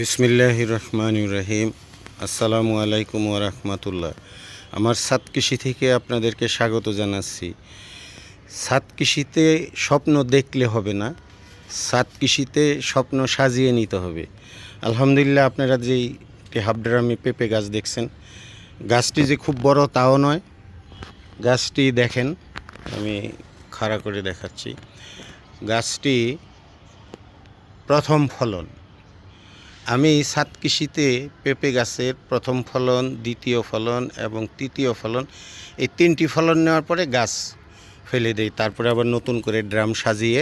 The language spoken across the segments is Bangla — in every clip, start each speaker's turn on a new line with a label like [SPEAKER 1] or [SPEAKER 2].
[SPEAKER 1] বিসমিল্লাহ রহমান রহিম। আসসালামু আলাইকুম ওরহমতুল্লাহ আমার সাত কৃষি থেকে আপনাদেরকে স্বাগত জানাচ্ছি। সাত কৃষিতে স্বপ্ন দেখলে হবে না, সাত কৃষিতে স্বপ্ন সাজিয়ে নিতে হবে। আলহামদুলিল্লাহ আপনারা যেই একটি হাবড্রামি পেঁপে গাছ দেখছেন, গাছটি যে খুব বড় তাও নয়, গাছটি দেখেন, আমি খাড়া করে দেখাচ্ছি। গাছটি প্রথম ফলন। আমি সাত কৃষিতে পেঁপে গাছের প্রথম ফলন, দ্বিতীয় ফলন এবং তৃতীয় ফলন, এই তিনটি ফলন নেওয়ার পরে গাছ ফেলে দেই। তারপরে আবার নতুন করে ড্রাম সাজিয়ে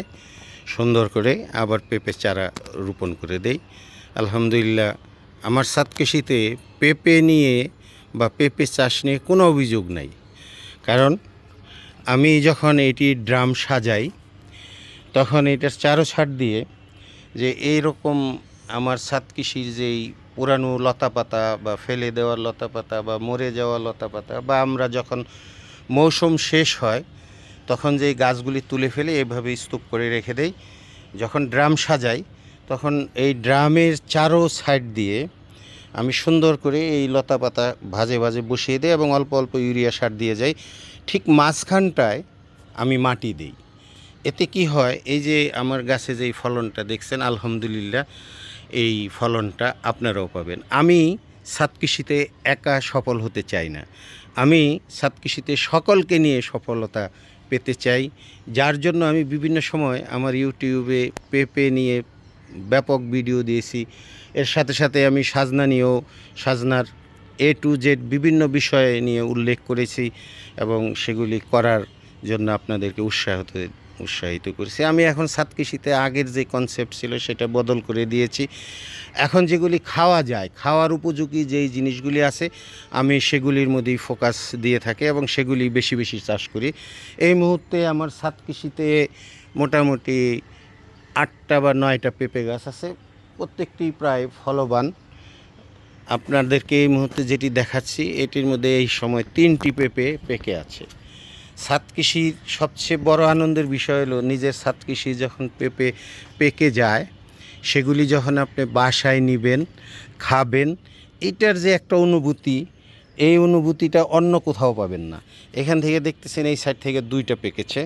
[SPEAKER 1] সুন্দর করে আবার পেঁপে চারা রোপণ করে দেই। আলহামদুলিল্লাহ, আমার সাত কৃষিতে পেঁপে নিয়ে বা পেঁপে চাষ নিয়ে কোনো অভিযোগ নাই। কারণ আমি যখন এটি ড্রাম সাজাই, তখন এটার চারো ছাড় দিয়ে যে এই রকম আমার সাত কৃষির যেই পুরানো লতাপাতা বা ফেলে দেওয়ার লতাপাতা বা মরে যাওয়া লতাপাতা বা আমরা যখন মৌসুম শেষ হয়, তখন যেই গাছগুলি তুলে ফেলে এভাবে স্তূপ করে রেখে দেই। যখন ড্রাম সাজাই, তখন এই ড্রামের চারো সাইড দিয়ে আমি সুন্দর করে এই লতাপাতা ভাজে ভাজে বসিয়ে দিই এবং অল্প অল্প ইউরিয়া সার দিয়ে যাই। ঠিক মাঝখানটায় আমি মাটি দিই। এতে কি হয়, এই যে আমার গাছে যেই ফলনটা দেখছেন, আলহামদুলিল্লাহ এই ফলনটা আপনারাও পাবেন। আমি সাত কৃষিতে একা সফল হতে চাই না। আমি সাত কৃষিতে সকলকে নিয়ে সফলতা পেতে চাই। যার জন্য আমি বিভিন্ন সময় আমার ইউটিউবে পেপে নিয়ে ব্যাপক ভিডিও দিয়েছি। এর সাথে সাথে আমি সাজনা নিয়েও সাজনার এ টু জেড বিভিন্ন বিষয়ে নিয়ে উল্লেখ করেছি এবং সেগুলি করার জন্য আপনাদেরকে উৎসাহিত উৎসাহিত করেছি। আমি এখন সাত কৃষিতে আগের যে কনসেপ্ট ছিল সেটা বদল করে দিয়েছি। এখন যেগুলি খাওয়া যায়, খাওয়ার উপযোগী যেই জিনিসগুলি আছে, আমি সেগুলির মধ্যেই ফোকাস দিয়ে থাকি এবং সেগুলি বেশি বেশি চাষ করি। এই মুহূর্তে আমার সাত কৃষিতে মোটামুটি আটটা বা নয়টা পেঁপে গাছ আছে, প্রত্যেকটি প্রায় ফলবান। আপনাদেরকে এই মুহূর্তে যেটি দেখাচ্ছি, এটির মধ্যে এই সময় তিনটি পেঁপে পেকে আছে। সাত কৃষির সবচেয়ে বড় আনন্দের বিষয় হলো নিজের সাত কৃষি যখন পেঁপে পেকে যায়, সেগুলি যখন আপনি বাসায় নেবেন, খাবেন, এটার যে একটা অনুভূতি, এই অনুভূতিটা অন্য কোথাও পাবেন না। এখান থেকে দেখতেছেন এই সাইড থেকে দুইটা পেকেছে।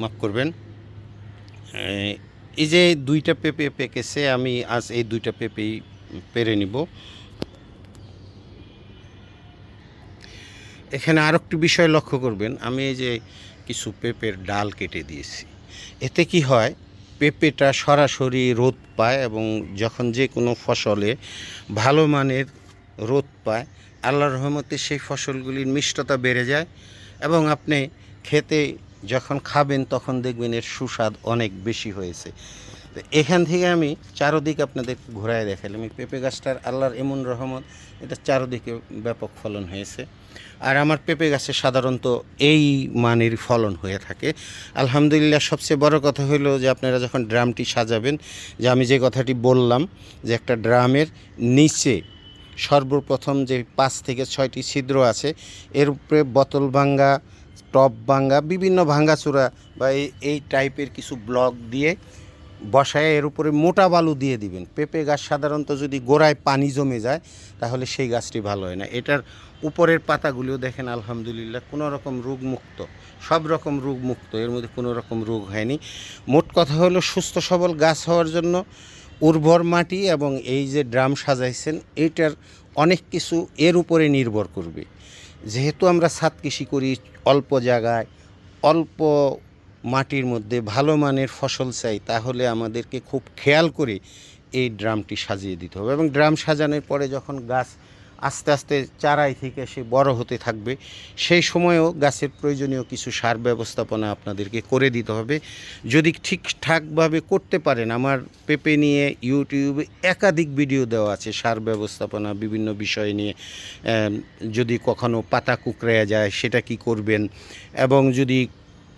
[SPEAKER 1] মাফ করবেন। এই যে দুইটা পেঁপে পেকেছে, আমি আজ এই দুইটা পেঁপেই পেরে নিব। এখানে আর একটি বিষয় লক্ষ্য করবেন, আমি এই যে কিছু পেঁপের ডাল কেটে দিয়েছি, এতে কি হয়, পেঁপেটা সরাসরি রোদ পায় এবং যখন যে কোনো ফসলে ভালো মানের রোদ পায়, আল্লাহর রহমতে সেই ফসলগুলির মিষ্টতা বেড়ে যায় এবং আপনি খেতে যখন খাবেন তখন দেখবেন এর সুস্বাদ অনেক বেশি হয়েছে। এখান থেকে আমি চারোদিক আপনাদের ঘোরায় দেখালাম, এই পেঁপে গাছটার আল্লাহর এমন রহমত, এটা চারোদিকে ব্যাপক ফলন হয়েছে। আর আমার পেঁপে গাছে সাধারণত এই মানের ফলন হয়ে থাকে। আলহামদুলিল্লাহ, সবচেয়ে বড় কথা হলো যে আপনারা যখন ড্রামটি সাজাবেন, যে আমি যে কথাটি বললাম, যে একটা ড্রামের নিচে সর্বপ্রথম যে পাঁচ থেকে ছয়টি ছিদ্র আছে, এর উপরে বোতল ভাঙ্গা টপ ভাঙ্গা, বিভিন্ন ভাঙ্গাচোরা বা এই টাইপের কিছু ব্লক দিয়ে বসায় এর উপরে মোটা বালু দিয়ে দিবেন। পেঁপে গাছ সাধারণত যদি গোড়ায় পানি জমে যায়, তাহলে সেই গাছটি ভালো হয় না। এটার উপরের পাতাগুলিও দেখেন, আলহামদুলিল্লাহ, কোনো রকম রোগমুক্ত, সব রকম রোগমুক্ত, এর মধ্যে কোনো রকম রোগ হয়নি। মোট কথা হলো, সুস্থ সবল গাছ হওয়ার জন্য উর্বর মাটি এবং এই যে ড্রাম সাজাইছেন এইটার অনেক কিছু এর উপরে নির্ভর করবে। যেহেতু আমরা ছাদ কৃষি করি অল্প জায়গায়, অল্প মাটির মধ্যে ভালো মানের ফসল চাই, তাহলে আমাদেরকে খুব খেয়াল করে এই ড্রামটি সাজিয়ে দিতে হবে। এবং ড্রাম সাজানোর পরে যখন গাছ আস্তে আস্তে চারাই থেকে সে বড় হতে থাকবে, সেই সময়েও গাছের প্রয়োজনীয় কিছু সার ব্যবস্থাপনা আপনাদেরকে করে দিতে হবে। যদি ঠিকঠাকভাবে করতে পারেন, আমার পেপে নিয়ে ইউটিউবে একাধিক ভিডিও দেওয়া আছে সার ব্যবস্থাপনা, বিভিন্ন বিষয় নিয়ে। যদি কখনো পাতা কুকড়ে যায়, সেটা কি করবেন? এবং যদি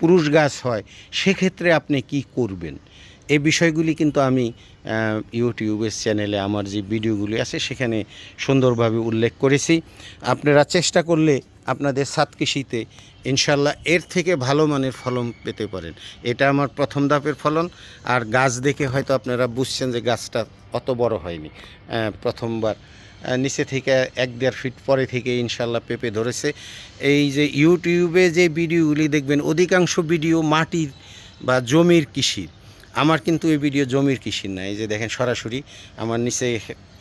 [SPEAKER 1] পুরুষ গাছ হয়, সেক্ষেত্রে আপনি কি করবেন? এই বিষয়গুলি কিন্তু আমি ইউটিউবের চ্যানেলে আমার যে ভিডিওগুলি আছে, সেখানে সুন্দরভাবে উল্লেখ করেছি। আপনারা চেষ্টা করলে আপনাদের সাত কৃষিতে ইনশাল্লাহ এর থেকে ভালো মানের ফলন পেতে পারেন। এটা আমার প্রথম ধাপের ফলন। আর গাছ দেখে হয়তো আপনারা বুঝছেন যে গাছটা অত বড় হয়নি প্রথমবার। নিচে থেকে এক দেড় ফিট পরে থেকে ইনশাল্লাহ পেঁপে ধরেছে। এই যে ইউটিউবে যে ভিডিওগুলি দেখবেন অধিকাংশ ভিডিও মাটির বা জমির কৃষির। আমার কিন্তু এই ভিডিও জমির কৃষির না। এই যে দেখেন সরাসরি আমার নিচে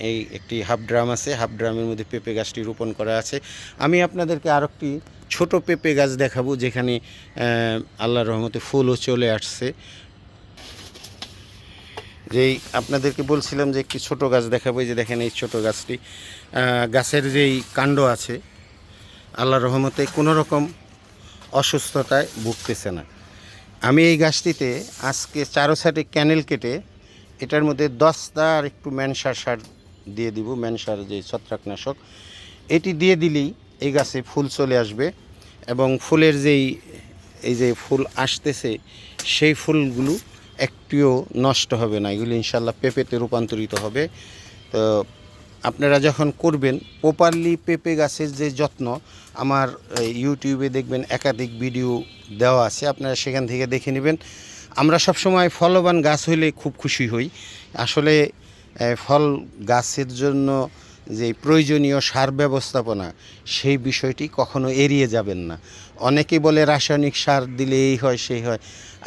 [SPEAKER 1] এই একটি হাফ ড্রাম আছে। হাফ ড্রামের মধ্যে পেঁপে গাছটি রোপণ করা আছে। আমি আপনাদেরকে আর একটি ছোটো পেঁপে গাছ দেখাবো যেখানে আহ, আল্লাহর রহমতে ফুলও চলে আসছে। যেই আপনাদেরকে বলছিলাম যে একটি ছোট গাছ দেখাবো যে দেখেন এই ছোট গাছটি। গাছের যেই কাণ্ড আছে আল্লাহর রহমতে কোনো রকম অসুস্থতায় ভুগতেছে না। আমি এই গাছটিতে আজকে চারো সাইডে ক্যানেল কেটে এটার মধ্যে দশটা আর একটু ম্যানসার সার দিয়ে দিব, ম্যানসার যে ছত্রাকনাশক। এটি দিয়ে দিলেই এই গাছে ফুল চলে আসবে এবং ফুলের যেই, এই যে ফুল আসতেছে, সেই ফুলগুলো একটিও নষ্ট হবে না, এগুলো ইনশাল্লাহ পেঁপেতে রূপান্তরিত হবে। তো আপনারা যখন করবেন প্রপারলি পেঁপে গাছের যে যত্ন, আমার ইউটিউবে দেখবেন একাধিক ভিডিও দেওয়া আছে, আপনারা সেখান থেকে দেখে নেবেন। আমরা সবসময় ফলবান গাছ হইলে খুব খুশি হই। আসলে ফল গাছের জন্য যে প্রয়োজনীয় সার ব্যবস্থাপনা, সেই বিষয়টি কখনো এড়িয়ে যাবেন না। অনেকেই বলে রাসায়নিক সার দিলে এই হয়, সেই হয়।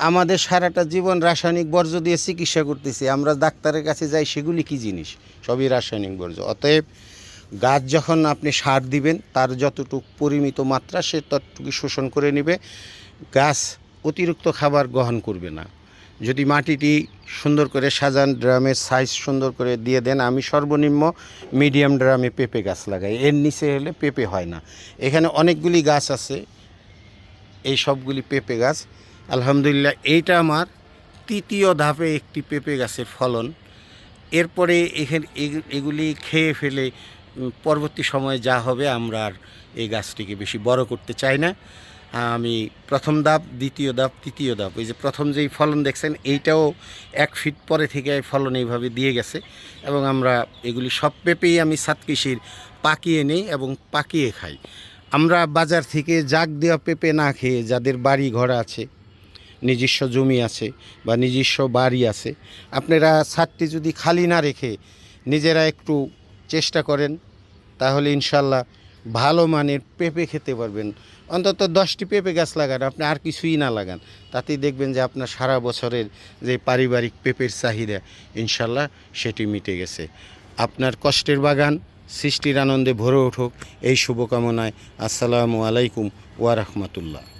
[SPEAKER 1] আমাদের সারাটা জীবন রাসায়নিক বর্জ্য দিয়ে চিকিৎসা করতেছি। আমরা ডাক্তারের কাছে যাই, সেগুলি কি জিনিস? সবই রাসায়নিক বর্জ্য। অতএব গাছ যখন আপনি সার দিবেন, তার যতটুকু পরিমিত মাত্রা, সে ততটুকু শোষণ করে নেবে। গাছ অতিরিক্ত খাবার গ্রহণ করবে না। যদি মাটিটি সুন্দর করে সাজান, ড্রামের সাইজ সুন্দর করে দিয়ে দেন, আমি সর্বনিম্ন মিডিয়াম ড্রামে পেঁপে গাছ লাগাই। এর নিচে হলে পেঁপে হয় না। এখানে অনেকগুলি গাছ আছে। এই সবগুলি পেঁপে গাছ। আলহামদুলিল্লাহ এইটা আমার তৃতীয় ধাপে একটি পেঁপে গাছের ফলন। এরপরে এখানে এগু- এগুলি খেয়ে ফেলে পরবর্তী সময়ে যা হবে আমরা আর এই গাছটিকে বেশি বড় করতে চাই না। আমি প্রথম ধাপ, দ্বিতীয় ধাপ, তৃতীয় ধাপ এই যে প্রথম যেই ফলন দেখছেন, এইটাও এক ফিট পরে থেকে ফলন এইভাবে দিয়ে গেছে এবং আমরা এগুলি সব পেঁপেই আমি সাত কৃষির পাকিয়ে নেই এবং পাকিয়ে খাই। আমরা বাজার থেকে জাগ দেওয়া পেঁপে না খেয়ে যাদের বাড়ি ঘর আছে, নিজস্ব জমি আছে বা নিজস্ব বাড়ি আছে, আপনারা ছাদটি যদি খালি না রেখে নিজেরা একটু চেষ্টা করেন, তাহলে ইনশাল্লাহ ভালো মানের পেঁপে খেতে পারবেন। অন্তত দশটি পেঁপে গাছ লাগান, আপনি আর কিছুই না লাগান। তাতেই দেখবেন যে আপনার সারা বছরের যে পারিবারিক পেঁপের চাহিদা, ইনশাল্লাহ সেটি মিটে গেছে। আপনার কষ্টের বাগান সৃষ্টির আনন্দে ভরে উঠুক। এই শুভকামনায় আসসালামু আলাইকুম ওয়া রাহমাতুল্লাহ।